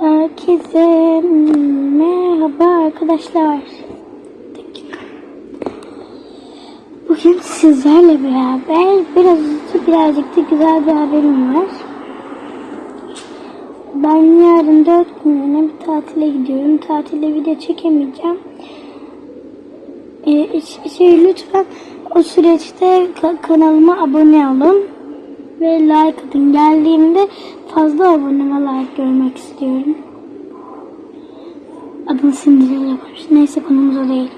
Herkese merhaba arkadaşlar. Bugün sizlerle beraber biraz birazcık da güzel bir haberim var. Ben yarın dört günlüğüne bir tatile gidiyorum. Tatilde video çekemeyeceğim. Ee, şey lütfen o süreçte ka- kanalıma abone olun ve like atın. Geldiğimde fazla abone ve like görmek istiyorum. Adını Cinderella yapmış. Neyse konumuz o değil.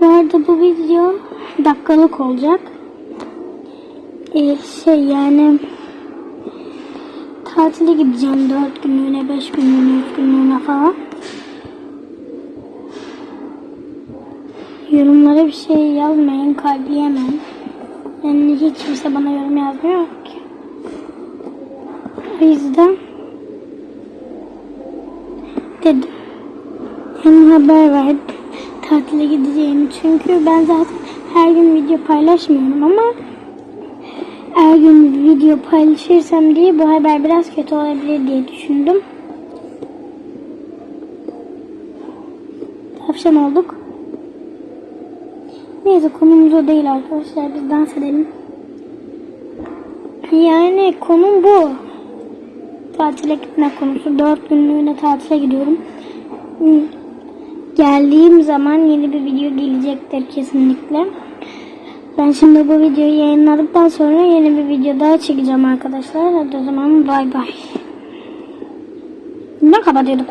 Bu arada bu video dakikalık olacak. Ee, şey yani tatile gideceğim 4 günlüğüne, 5 günlüğüne, 3 günlüğüne falan. Yorumlara bir şey yazmayın, kalpleyemem. Yani hiç kimse bana yorum yazmıyor ki. O yüzden dedim. Hem haber verdim tatile gideceğimi. Çünkü ben zaten her gün video paylaşmıyorum ama her gün video paylaşırsam diye bu haber biraz kötü olabilir diye düşündüm. Tavşan olduk. Neyse konumuz o değil arkadaşlar. Biz dans edelim. Yani konum bu. Tatile gitme konusu. Dört günlüğüne tatile gidiyorum. Geldiğim zaman yeni bir video gelecektir kesinlikle. Ben şimdi bu videoyu yayınladıktan sonra yeni bir video daha çekeceğim arkadaşlar. Hadi o zaman bay bay. Ne kapatıyorduk?